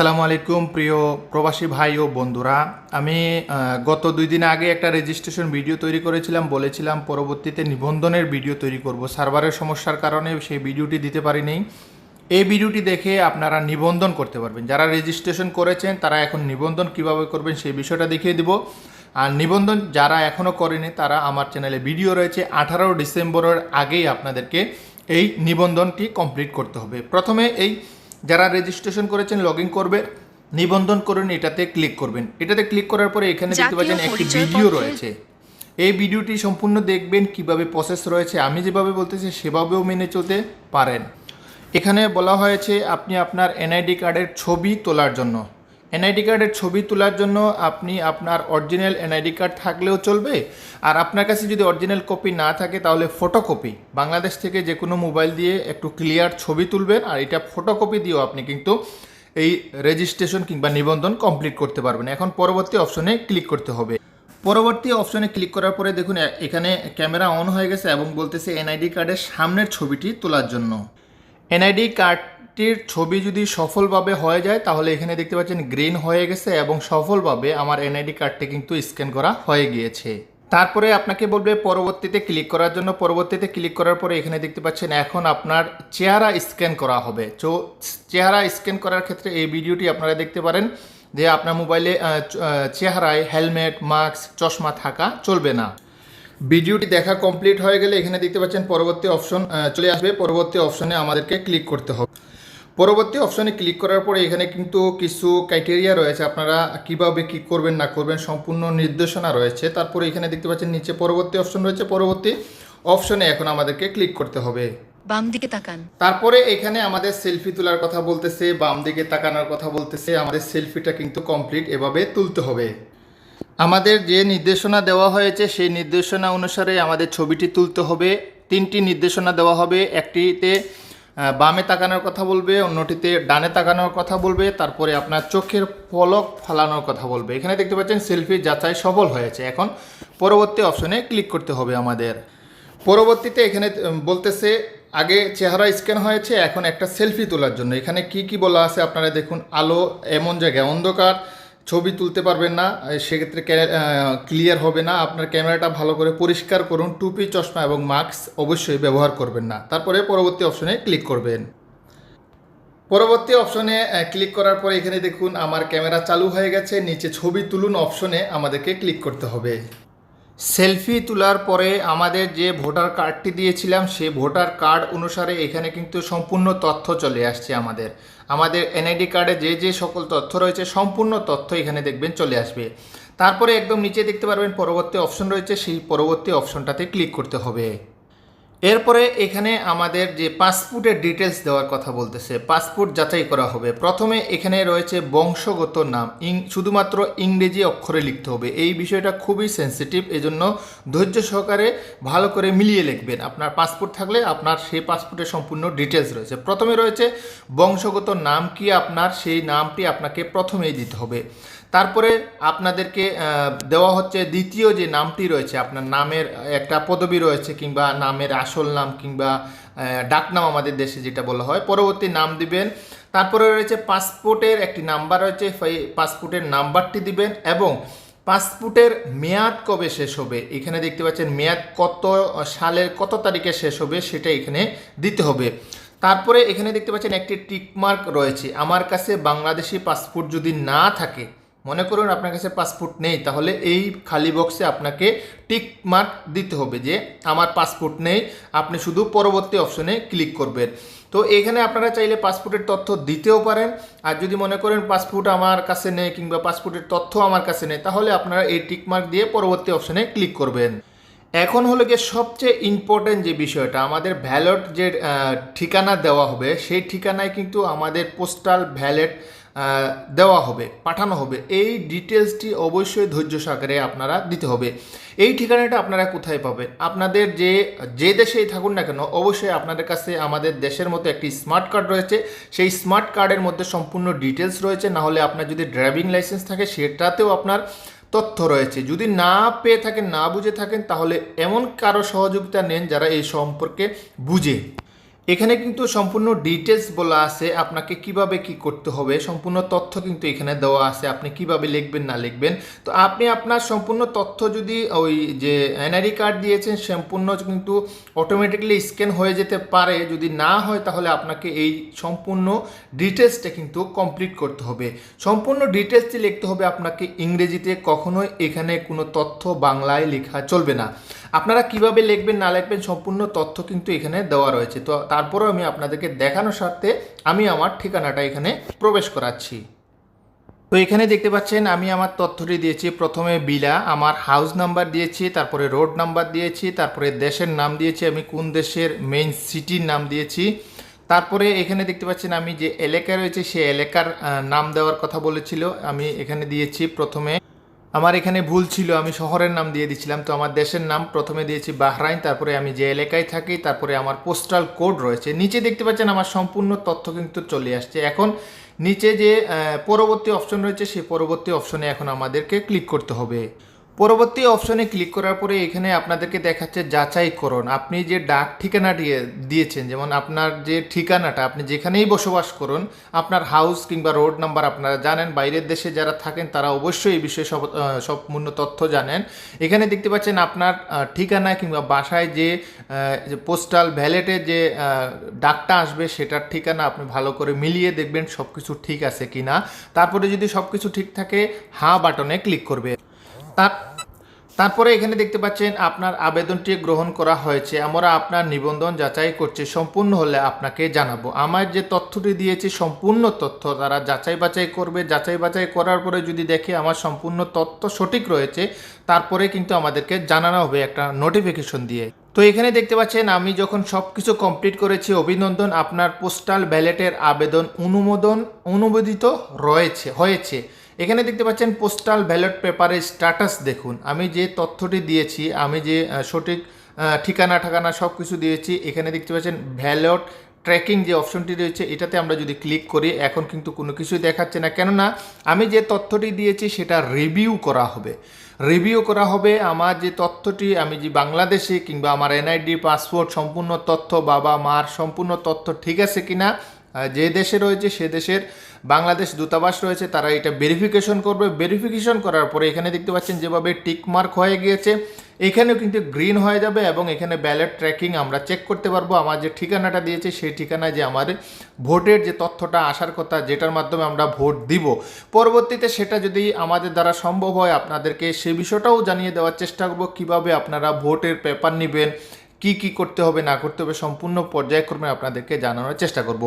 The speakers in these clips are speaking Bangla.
আসসালামু আলাইকুম, প্রিয় প্রবাসী ভাই ও বন্ধুরা। আমি গত দুই দিন আগে একটা রেজিস্ট্রেশন ভিডিও তৈরি করেছিলাম, বলেছিলাম পরবর্তীতে নিবন্ধনের ভিডিও তৈরি করব। সার্ভারের সমস্যার কারণে সেই ভিডিওটি দিতে পারিনি। এই ভিডিওটি দেখে আপনারা নিবন্ধন করতে পারবেন। যারা রেজিস্ট্রেশন করেছেন, তারা এখন নিবন্ধন কীভাবে করবেন সেই বিষয়টা দেখিয়ে দিব। আর নিবন্ধন যারা এখনও করেনি, তারা আমার চ্যানেলে ভিডিও রয়েছে আঠারো ডিসেম্বরের আগেই আপনাদেরকে এই নিবন্ধনটি কমপ্লিট করতে হবে। প্রথমে এই যারা রেজিস্ট্রেশন করেছেন লগ ইন করবেন নিবন্ধন করুন এটাতে ক্লিক করবেন। এটাতে ক্লিক করার পরে এখানে দেখতে পাচ্ছেন একটি ভিডিও রয়েছে। এই ভিডিওটি সম্পূর্ণ দেখবেন কীভাবে প্রসেস রয়েছে। আমি যেভাবে বলতেছি সেভাবেও মেনে চলতে পারেন। এখানে বলা হয়েছে আপনি আপনার এনআইডি কার্ডের ছবি তোলার জন্য। এনআইডি কার্ডের ছবি তোলার জন্য আপনি আপনার অরিজিনাল এনআইডি কার্ড থাকলেও চলবে। আর আপনার কাছে যদি অরিজিনাল কপি না থাকে, তাহলে ফটোকপি বাংলাদেশ থেকে যে কোনো মোবাইল দিয়ে একটু ক্লিয়ার ছবি তুলবেন, আর এটা ফটোকপি দিয়েও আপনি কিন্তু এই রেজিস্ট্রেশন কিংবা নিবন্ধন কমপ্লিট করতে পারবেন। এখন পরবর্তী অপশনে ক্লিক করতে হবে। পরবর্তী অপশনে ক্লিক করার পরে দেখুন এখানে ক্যামেরা অন হয়ে গেছে এবং বলতেছে এনআইডি কার্ডের সামনের ছবিটি তোলার জন্য। এনআইডি কার্ডটির ছবি যদি সফলভাবে হয়ে যায়, তাহলে এখানে দেখতে পাচ্ছেন গ্রিন হয়ে গেছে এবং সফলভাবে আমার এনআইডি কার্ডটি কিন্তু স্ক্যান করা হয়ে গিয়েছে। তারপরে আপনাকে বলবে পরবর্তীতে ক্লিক করার জন্য। পরবর্তীতে ক্লিক করার পরে এখানে দেখতে পাচ্ছেন এখন আপনার চেহারা স্ক্যান করা হবে। তো চেহারা স্ক্যান করার ক্ষেত্রে এই ভিডিওটি আপনারা দেখতে পারেন যে আপনার মোবাইলে চেহারায় হেলমেট, মাস্ক, চশমা থাকা চলবে না। ভিডিওটি দেখা কমপ্লিট হয়ে গেলে এখানে দেখতে পাচ্ছেন পরবর্তী অপশন চলে আসবে। পরবর্তী অপশনে আমাদেরকে ক্লিক করতে হবে। পরবর্তী অপশনে ক্লিক করার পরে এখানে কিন্তু কিছু ক্রাইটেরিয়া রয়েছে। আপনারা কীভাবে কি করবেন না করবেন সম্পূর্ণ নির্দেশনা রয়েছে। তারপরে এখানে দেখতে পাচ্ছেন নিচে পরবর্তী অপশন রয়েছে। পরবর্তী অপশনে এখন আমাদেরকে ক্লিক করতে হবে। বাম দিকে তাকান। তারপরে এখানে আমাদের সেলফি তোলার কথা বলতেছে বাম দিকে তাকানোর কথা বলতেছে। আমাদের সেলফিটা কিন্তু কমপ্লিট এভাবে তুলতে হবে। আমাদের যে নির্দেশনা দেওয়া হয়েছে সেই নির্দেশনা অনুসারে আমাদের ছবিটি তুলতে হবে। তিনটি নির্দেশনা দেওয়া হবে। একটিতে বামে তাকানোর কথা বলবে, অন্যটিতে ডানে তাকানোর কথা বলবে, তারপরে আপনার চোখের পলক ফালানোর কথা বলবে। এখানে দেখতে পাচ্ছেন, সেলফি যাচাই সফল হয়েছে। এখন পরবর্তী অপশনে ক্লিক করতে হবে আমাদের। পরবর্তীতে এখানে বলতেছে, আগে চেহারা স্ক্যান হয়েছে, এখন একটা সেলফি তোলার জন্য। এখানে কি কি বলা আছে আপনারা দেখুন, আলো এমন জায়গায়, অন্ধকার ছবি তুলতে পারবেন না সেক্ষেত্রে ক্লিয়ার হবে না। আপনার ক্যামেরাটা ভালো করে পরিষ্কার করুন, টুপি, চশমা এবং মাস্ক অবশ্যই ব্যবহার করবেন না। তারপরে পরবর্তী অপশনে ক্লিক করবেন। পরবর্তী অপশনে ক্লিক করার পরে এখানে দেখুন, আমার ক্যামেরা চালু হয়ে গেছে। নিচে ছবি তুলুন অপশনে আমাদেরকে ক্লিক করতে হবে। সেলফি তোলার পরে আমাদের যে ভোটার কার্ডটি দিয়েছিলাম, সেই ভোটার কার্ড অনুসারে এখানে কিন্তু সম্পূর্ণ তথ্য চলে আসছে আমাদের। আমাদের এনআইডি কার্ডে যে যে সকল তথ্য রয়েছে, সম্পূর্ণ তথ্য এখানে দেখবেন চলে আসবে। তারপরে একদম নিচে দেখতে পারবেন, পরবর্তী অপশন রয়েছে, সেই পরবর্তী অপশনটাতে ক্লিক করতে হবে। এরপরে এখানে আমাদের যে পাসপোর্টের ডিটেলস দেওয়ার কথা বলতেছে, পাসপোর্ট যাচাই করা হবে। প্রথমে এখানে রয়েছে বংশগত নাম, ইং, শুধুমাত্র ইংরেজি অক্ষরে লিখতে হবে। এই বিষয়টা খুবই সেন্সিটিভ এজন্য ধৈর্য সহকারে ভালো করে মিলিয়ে লিখবেন। আপনার পাসপোর্ট থাকলে আপনার সেই পাসপোর্টের সম্পূর্ণ ডিটেলস রয়েছে। প্রথমে রয়েছে বংশগত নাম, কি আপনার সেই নামটি আপনাকে প্রথমেই দিতে হবে। তারপরে আপনাদেরকে দেওয়া হচ্ছে দ্বিতীয় যে নামটি রয়েছে, আপনার নামের একটা পদবি রয়েছে কিংবা নামের আসল নাম কিংবা ডাকনাম আমাদের দেশে যেটা বলা হয়, পরবর্তী নাম দিবেন। তারপরে রয়েছে পাসপোর্টের একটি নাম্বার রয়েছে পাসপোর্টের নাম্বারটি দিবেন এবং পাসপোর্টের মেয়াদ কবে শেষ হবে? এখানে দেখতে পাচ্ছেন মেয়াদ কত সালের, কত তারিখে শেষ হবে সেটা এখানে দিতে হবে। তারপরে এখানে দেখতে পাচ্ছেন একটি টিকমার্ক রয়েছে, আমার কাছে বাংলাদেশি পাসপোর্ট যদি না থাকে মনে করুন আপনার কাছে পাসপোর্ট নেই, তাহলে এই খালি বক্সে আপনাকে টিক মার্ক দিতে হবে যে আমার পাসপোর্ট নেই, আপনি শুধু পরবর্তী অপশনে ক্লিক করবেন। তো এখানে আপনারা চাইলে পাসপোর্টের তথ্য দিতেও পারেন। আর যদি মনে করেন পাসপোর্ট আমার কাছে নেই কিংবা পাসপোর্টের তথ্য আমার কাছে নেই, তাহলে আপনারা এই টিক মার্ক দিয়ে পরবর্তী অপশনে ক্লিক করবেন। এখন হলো গিয়ে সবচেয়ে ইম্পর্টেন্ট যে বিষয়টা, আমাদের ভ্যালট যে ঠিকানা দেওয়া হবে, সেই ঠিকানায় কিন্তু আমাদের পোস্টাল ভ্যালেট দেওয়া হবে, পাঠানো হবে। এই ডিটেলসটি অবশ্যই ধৈর্য সহকারে আপনারা দিতে হবে। এই ঠিকানাটা আপনারা কোথায় পাবেন? আপনাদের যে যে দেশেই থাকুন না কেন, অবশ্যই আপনাদের কাছে আমাদের দেশের মতো একটি স্মার্ট কার্ড রয়েছে। সেই স্মার্ট কার্ডের মধ্যে সম্পূর্ণ ডিটেলস রয়েছে। না হলে আপনার যদি ড্রাইভিং লাইসেন্স থাকে, সেটাতেও আপনার তথ্য রয়েছে। যদি না পেয়ে থাকেন, না বুঝে থাকেন, তাহলে এমন কারও সহযোগিতা নেন যারা এই সম্পর্কে বুঝে। এখানে কিন্তু সম্পূর্ণ ডিটেলস বলা আছে আপনাকে কীভাবে কি করতে হবে, সম্পূর্ণ তথ্য কিন্তু এখানে দেওয়া আছে, আপনি কীভাবে লিখবেন, না লিখবেন। তো আপনি আপনার সম্পূর্ণ তথ্য যদি ওই যে এনআইডি কার্ড দিয়েছেন, সম্পূর্ণ কিন্তু অটোমেটিকলি স্ক্যান হয়ে যেতে পারে। যদি না হয়, তাহলে আপনাকে এই সম্পূর্ণ ডিটেলসটা কিন্তু কমপ্লিট করতে হবে। সম্পূর্ণ ডিটেলসটি লিখতে হবে আপনাকে ইংরেজিতে, কখনোই এখানে কোনো তথ্য বাংলায় লেখা চলবে না। আপনারা কীভাবে লিখবেন, না লিখবেন সম্পূর্ণ তথ্য কিন্তু এখানে দেওয়া রয়েছে। তো তারপরেও আমি আপনাদেরকে দেখানোর স্বার্থে আমি আমার ঠিকানাটা এখানে প্রবেশ করাচ্ছি। তো এখানে দেখতে পাচ্ছেন, আমি আমার তথ্যটি দিয়েছি। প্রথমে বিলা, আমার হাউস নাম্বার দিয়েছি, তারপরে রোড নাম্বার দিয়েছি, তারপরে দেশের নাম দিয়েছি, আমি কোন দেশের মেইন সিটির নাম দিয়েছি। তারপরে এখানে দেখতে পাচ্ছেন, আমি যে এলাকা রয়েছে, সেই এলাকার নাম দেওয়ার কথা বলেছিল, আমি এখানে দিয়েছি প্রথমে। আমার এখানে ভুল ছিল, আমি শহরের নাম দিয়ে দিয়েছিলাম তো আমার দেশের নাম প্রথমে দিয়েছি বাহরাইন, তারপরে আমি যে এলাকায় থাকি, তারপরে আমার পোস্টাল কোড রয়েছে। নিচে দেখতে পাচ্ছেন আমার সম্পূর্ণ তথ্য কিন্তু চলে আসছে। এখন নিচে যে পরবর্তী অপশন রয়েছে, সেই পরবর্তী অপশনে এখন আমাদেরকে ক্লিক করতে হবে। পরবর্তী অপশনে ক্লিক করার পরে এখানে আপনাদেরকে দেখাচ্ছে যাচাইকরণ আপনি যে ডাক ঠিকানা দিয়ে দিয়েছেন যেমন আপনার যে ঠিকানাটা আপনি যেখানেই বসবাস করুন আপনার হাউস কিংবা রোড নাম্বার আপনারা জানেন বাইরের দেশে যারা থাকেন তারা অবশ্যই এই বিষয়ে সব আহ, সম্পূর্ণ তথ্য জানেন। এখানে দেখতে পাচ্ছেন আপনার ঠিকানা কিংবা বাসায় যে পোস্টাল ভ্যালেটে যে ডাকটা আসবে সেটার ঠিকানা আপনি ভালো করে মিলিয়ে দেখবেন সব কিছু ঠিক আছে কিনা। তারপরে যদি সব কিছু ঠিক থাকে হা বাটনে ক্লিক করবে। তার তারপরে এখানে দেখতে পাচ্ছেন আপনার আবেদনটি গ্রহণ করা হয়েছে। আমরা আপনার নিবন্ধন যাচাই করছি, সম্পূর্ণ হলে আপনাকে জানাব। আমার যে তথ্যটি দিয়েছি, সম্পূর্ণ তথ্য তারা যাচাই বাছাই করবে। যাচাই বাছাই করার পরে যদি দেখে আমার সম্পূর্ণ তথ্য সঠিক রয়েছে, তারপরে কিন্তু আমাদেরকে জানানো হবে একটা নোটিফিকেশন দিয়ে। তো এখানে দেখতে পাচ্ছেন, আমি যখন সব কিছু কমপ্লিট করেছি, অভিনন্দন, আপনার পোস্টাল ব্যালেটের আবেদন অনুমোদন, অনুমোদিত রয়েছে, হয়েছে। এখানে দেখতে পাচ্ছেন পোস্টাল ব্যালট পেপারের স্ট্যাটাস দেখুন। আমি যে তথ্যটি দিয়েছি, আমি যে সঠিক ঠিকানা, ঠাকানা সব কিছু দিয়েছি, এখানে দেখতে পাচ্ছেন ভ্যালট ট্র্যাকিং যে অপশনটি রয়েছে, এটাতে আমরা যদি ক্লিক করি, এখন কিন্তু কোনো কিছুই দেখাচ্ছে না। কেননা, আমি যে তথ্যটি দিয়েছি, সেটা রিভিউ করা হবে। রিভিউ করা হবে, আমার যে তথ্যটি, আমি যে বাংলাদেশে কিংবা আমার এনআইডি পাসপোর্ট সম্পূর্ণ তথ্য বাবা মার সম্পূর্ণ তথ্য ঠিক আছে কিনা যে দেশে রয়েছে, সে দেশের বাংলাদেশ দূতাবাস রয়েছে, তারা এটা ভেরিফিকেশন করবে। ভেরিফিকেশন করার পরে এখানে দেখতে পাচ্ছেন যেভাবে টিক মার্ক হয়ে গিয়েছে, এখানেও কিন্তু গ্রিন হয়ে যাবে এবং এখানে ব্যালট ট্র্যাকিং আমরা চেক করতে পারব। আমার যে ঠিকানাটা দিয়েছে, সেই ঠিকানায় যে আমার ভোটের যে তথ্যটা আসার কথা, যেটার মাধ্যমে আমরা ভোট দিব। পরবর্তীতে সেটা যদি আমাদের দ্বারা সম্ভব হয়, আপনাদেরকে সে বিষয়টাও জানিয়ে দেওয়ার চেষ্টা করব, কীভাবে আপনারা ভোটের পেপার নেবেন কি কি করতে হবে, না করতে হবে, সম্পূর্ণ পর্যায়ক্রমে আপনাদেরকে জানানোর চেষ্টা করব।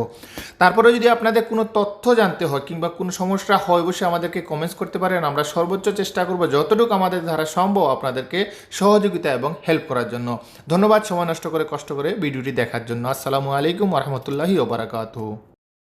তারপরে যদি আপনাদের কোনো তথ্য জানতে হয় কিংবা কোনো সমস্যা হয় বসে আমাদেরকে কমেন্টস করতে পারেন। আমরা সর্বোচ্চ চেষ্টা করব যতটুকু আমাদের দ্বারা সম্ভব আপনাদেরকে সহযোগিতা এবং হেল্প করার জন্য। ধন্যবাদ, সময় নষ্ট করে কষ্ট করে ভিডিওটি দেখার জন্য। আসসালামু আলাইকুম রহমতুল্লাহি ওবরাকাতু